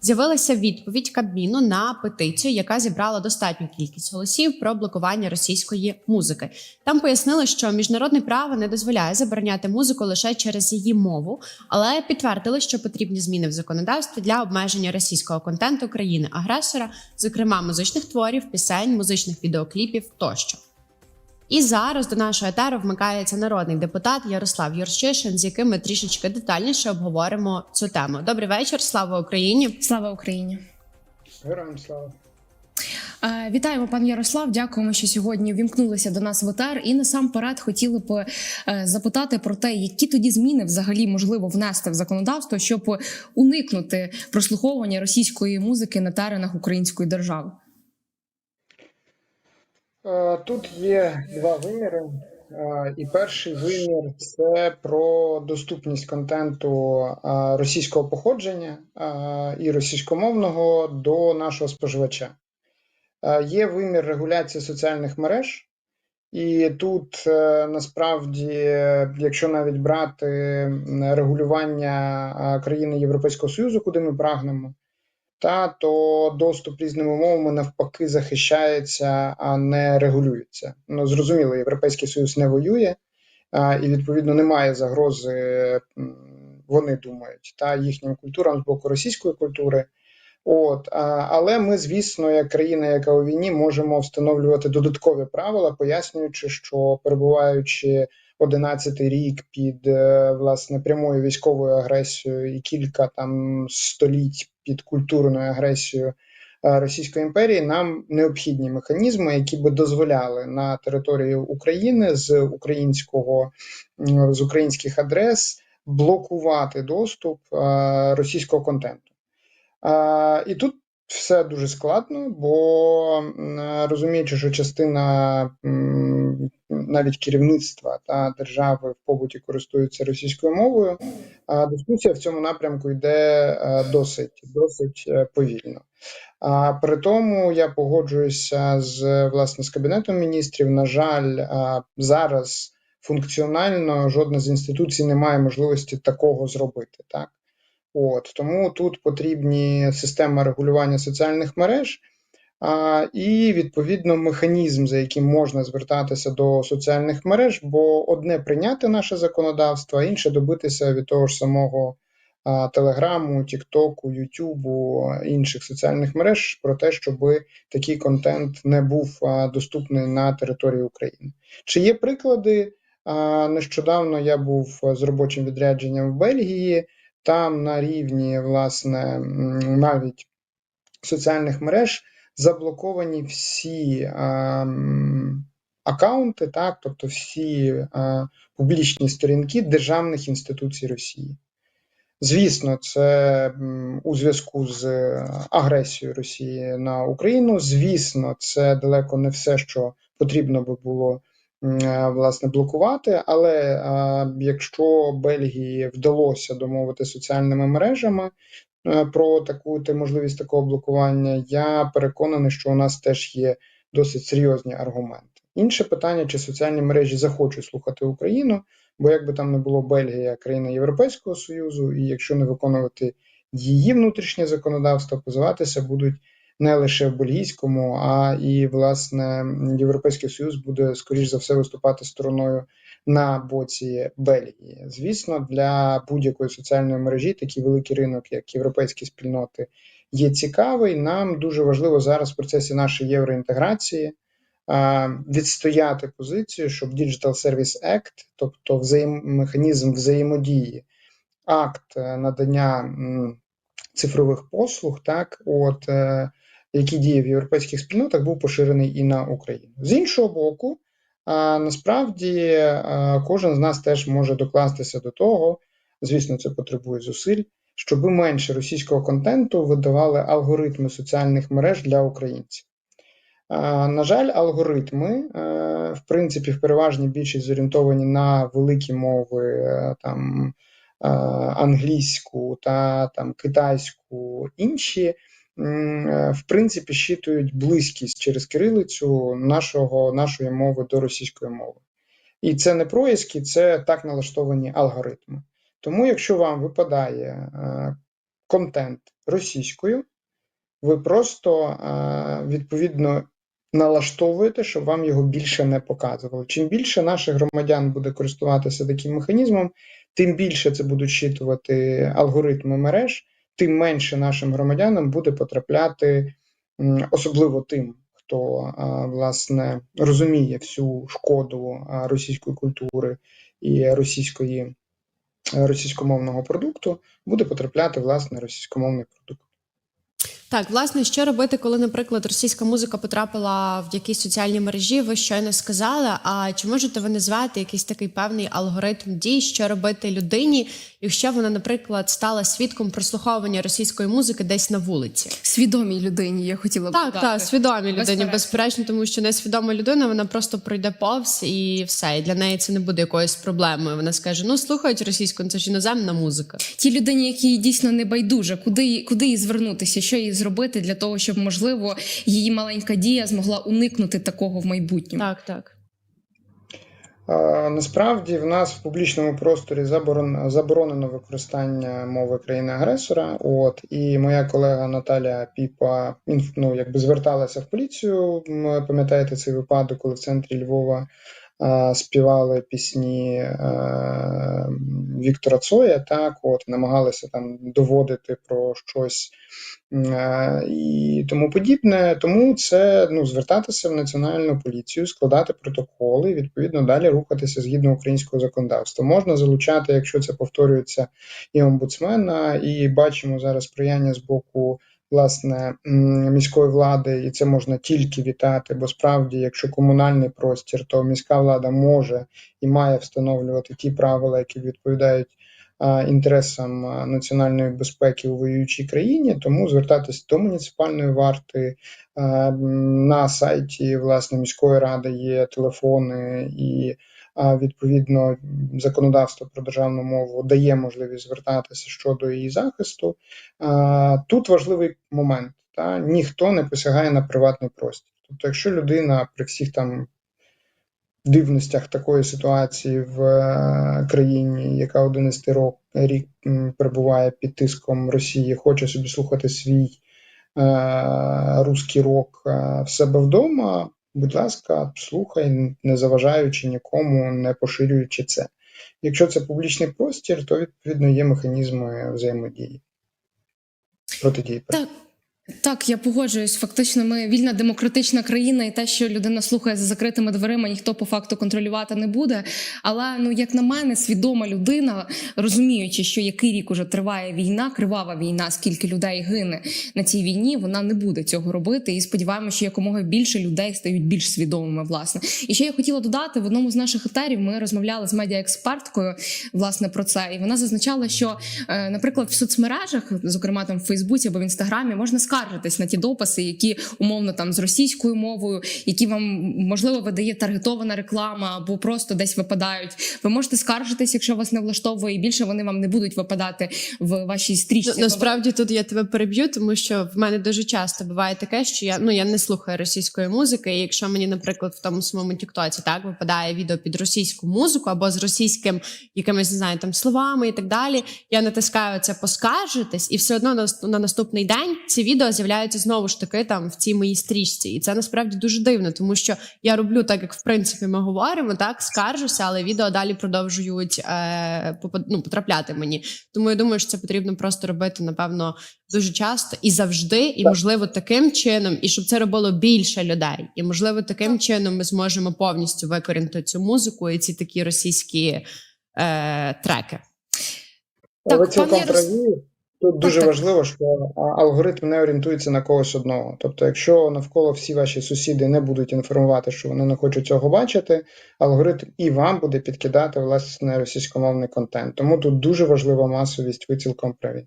з'явилася відповідь Кабміну на петицію, яка зібрала достатню кількість голосів про блокування російської музики. Там пояснили, що міжнародне право не дозволяє забороняти музику лише через її мову, але підтвердили, що потрібні зміни в законодавстві для обмеження російського контенту країни-агресора, зокрема музичних творів, пісень, музичних відеокліпів тощо. І зараз до нашого етеру вмикається народний депутат Ярослав Юрчишин, з яким ми трішечки детальніше обговоримо цю тему. Добрий вечір, слава Україні! Слава Україні! Героям слава. Вітаємо, пан Ярослав. Дякуємо, що сьогодні вімкнулися до нас в ЕТР. І насамперед хотіли б е, запитати про те, які тоді зміни взагалі можливо внести в законодавство, щоб уникнути прослуховування російської музики на теренах української держави. Е, Тут є два виміри. Е, І перший вимір це про доступність контенту е, російського походження і російськомовного до нашого споживача. Є вимір регуляції соціальних мереж, і тут насправді, якщо навіть брати регулювання країни Європейського Союзу, куди ми прагнемо, та то доступ різними мовами навпаки захищається, а не регулюється. Ну зрозуміло, Європейський Союз не воює, а, і відповідно немає загрози, вони думають, та їхнім культурам з боку російської культури. От, але ми, звісно, як країна, яка у війні, можемо встановлювати додаткові правила, пояснюючи, що перебуваючи 11-й рік під е, власне прямою військовою агресією і кілька там століть під культурною агресією е, Російської імперії, нам необхідні механізми, які би дозволяли на території України з українського з українських адрес блокувати доступ е, російського контенту. І тут все дуже складно, бо розуміючи, що частина навіть керівництва та держави в побуті користуються російською мовою, а дискусія в цьому напрямку йде е, досить досить е, повільно. А при тому я погоджуюся з власне з кабінетом міністрів. На жаль, зараз функціонально жодна з інституцій не має можливості такого зробити. Так От тому тут потрібні система регулювання соціальних мереж і відповідно механізм, за яким можна звертатися до соціальних мереж, бо одне прийняти наше законодавство, а інше добитися від того ж самого Телеграму, Тіктоку, Ютубу, інших соціальних мереж про те, щоб такий контент не був доступний на території України. Чи є приклади? Нещодавно я був з робочим відрядженням в Бельгії. Там на рівні власне навіть соціальних мереж заблоковані всі а, м, акаунти, так, тобто всі публічні сторінки державних інституцій Росії. Звісно, це у зв'язку з агресією Росії на Україну. Звісно, це далеко не все, що потрібно би було е, власне блокувати. Але якщо Бельгії вдалося домовити соціальними мережами про таку можливість такого блокування, я переконаний, що у нас теж є досить серйозні аргументи. Інше питання, чи соціальні мережі захочуть слухати Україну, бо якби там не було Бельгія, країна Європейського Союзу, і якщо не виконувати її внутрішнє законодавство, позиватися будуть не лише в бельгійському, а і власне Європейський Союз буде скоріш за все виступати стороною на боці Бельгії. Звісно, для будь-якої соціальної мережі такий великий ринок, як європейські спільноти, є цікавий. Нам дуже важливо зараз в процесі нашої євроінтеграції відстояти позицію, щоб Digital Service Act, тобто взаєм... механізм взаємодії, акт е, надання цифрових послуг, так, от, е, який діє в європейських спільнотах, був поширений і на Україну. З іншого боку, насправді кожен з нас теж може докластися до того, звісно, це потребує зусиль, щоб менше російського контенту видавали алгоритми соціальних мереж для українців. На жаль, алгоритми, е, в принципі, в переважній більшість зорієнтовані на великі мови, е, там е, англійську та там китайську, інші, в принципі, щитують близькість через кирилицю нашого, нашої мови до російської мови. І це не проїзки, це так налаштовані алгоритми. Тому, якщо вам випадає е, контент російською, ви просто е, відповідно налаштовуєте, щоб вам його більше не показували. Чим більше наших громадян буде користуватися таким механізмом, тим більше це будуть щитувати алгоритми мереж, тим менше нашим громадянам буде потрапляти, особливо тим, хто власне розуміє всю шкоду російської культури і російської російськомовного продукту, буде потрапляти власне російськомовний продукт. Так, власне, що робити, коли, наприклад, російська музика потрапила в якісь соціальні мережі? Ви щойно сказали. А чи можете ви назвати якийсь такий певний алгоритм дій, що робити людині, якщо вона, наприклад, стала свідком прослуховування російської музики десь на вулиці? Свідомій людині я хотіла б Так, додати. так, свідомій людині, Безперечно. тому що несвідома людина вона просто пройде повз і все. І для неї це не буде якоюсь проблемою. Вона скаже: ну слухають російську, це ж іноземна музика. Тій людині, якій дійсно не байдуже, куди, куди їй звернутися, що їй зробити для того, щоб можливо її маленька дія змогла уникнути такого в майбутньому. Так, так. Насправді в нас в публічному просторі заборон, заборонено використання мови країни-агресора. От і моя колега Наталя Піпа ну, якби зверталася в поліцію. М, Пам'ятаєте цей випадок, коли в центрі Львова співали пісні е, Віктора Цоя, так от намагалися там доводити про щось е, і тому подібне. Тому це ну звертатися в національну поліцію, складати протоколи, і, відповідно далі рухатися згідно українського законодавства. Можна залучати, якщо це повторюється, і омбудсмена, і бачимо зараз сприяння з боку. Власне, міської влади, і це можна тільки вітати, бо справді, якщо комунальний простір, то міська влада може і має встановлювати ті правила, які відповідають інтересам національної безпеки у воюючій країні, тому звертатись до муніципальної варти на сайті власне міської ради є телефони і. Відповідно, законодавство про державну мову дає можливість звертатися щодо її захисту. Тут важливий момент: та ніхто не посягає на приватний простір. Тобто, якщо людина при всіх там дивностях такої ситуації в е, країні, яка 11 рок, рік перебуває під тиском Росії, хоче собі слухати свій е, русський рок е, в себе вдома, будь ласка, слухай, не заважаючи нікому, не поширюючи це. Якщо це публічний простір, то відповідно є механізми взаємодії. Протидії. Так. Так, я погоджуюсь. Фактично, ми вільна демократична країна, і те, що людина слухає за закритими дверима, ніхто по факту контролювати не буде. Але ну, як на мене, свідома людина, розуміючи, що який рік уже триває війна, кривава війна, скільки людей гине на цій війні, вона не буде цього робити. І сподіваємося, що якомога більше людей стають більш свідомими. Власне, і ще я хотіла додати в одному з наших етерів. Ми розмовляли з медіаексперткою власне про це, і вона зазначала, що, е, наприклад, в соцмережах, зокрема там в Фейсбуці або в Інстаграмі, можна скаржитись на ті дописи, які умовно там з російською мовою, які вам можливо видає таргетована реклама, або просто десь випадають. Ви можете скаржитись, якщо вас не влаштовує, і більше вони вам не будуть випадати в вашій стрічці. Ну, насправді тут я тебе переб'ю, тому що в мене дуже часто буває таке, що я ну я не слухаю російської музики. І якщо мені, наприклад, в тому самому Тіктоці так випадає відео під російську музику або з російським якимись не знаю там словами і так далі, я натискаю це поскаржитись, і все одно на, на наступний день ці відео з'являються знову ж таки там в цій моїй стрічці. І це насправді дуже дивно, тому що я роблю так, як в принципі ми говоримо, так скаржуся, але відео далі продовжують е, ну, потрапляти мені. Тому я думаю, що це потрібно просто робити, напевно, дуже часто і завжди, і можливо таким чином, і щоб це робило більше людей. І можливо, таким чином ми зможемо повністю викорінити цю музику і ці такі російські е, треки. Так, Ви цілком пане Ярос- праві. Тут дуже так. важливо, що алгоритм не орієнтується на когось одного. Тобто, якщо навколо всі ваші сусіди не будуть інформувати, що вони не хочуть цього бачити, алгоритм і вам буде підкидати власне російськомовний контент. Тому тут дуже важлива масовість, ви цілком праві.